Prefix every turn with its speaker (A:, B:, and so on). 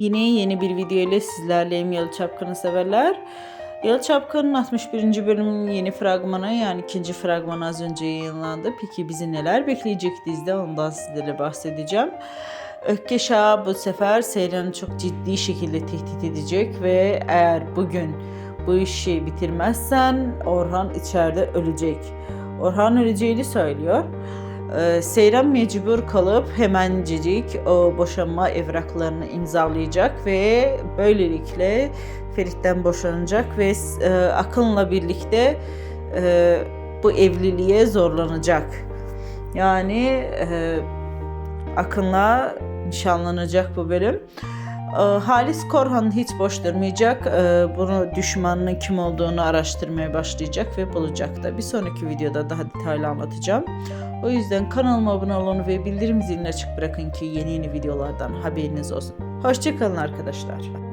A: Yine yeni bir video ile sizlerleyim Yalı Çapkını severler. Yalı Çapkın'ın 61. bölümünün yeni fragmanı yani ikinci fragmanı az önce yayınlandı. Peki bizi neler bekleyecek dizide ondan sizlere bahsedeceğim. Ökkeşa bu sefer Seyran'ı çok ciddi şekilde tehdit edecek ve eğer bugün bu işi bitirmezsen Orhan içeride ölecek. Orhan öleceğini söylüyor. Ee, Seyran mecbur kalıp hemencecik o boşanma evraklarını imzalayacak ve böylelikle Ferit'ten boşanacak ve e, Akın'la birlikte e, bu evliliğe zorlanacak. Yani e, Akın'la nişanlanacak bu bölüm. E, Halis Korhan hiç boş durmayacak. E, bunu düşmanının kim olduğunu araştırmaya başlayacak ve bulacak da. Bir sonraki videoda daha detaylı anlatacağım. O yüzden kanalıma abone olun ve bildirim zilini açık bırakın ki yeni yeni videolardan haberiniz olsun. Hoşçakalın arkadaşlar.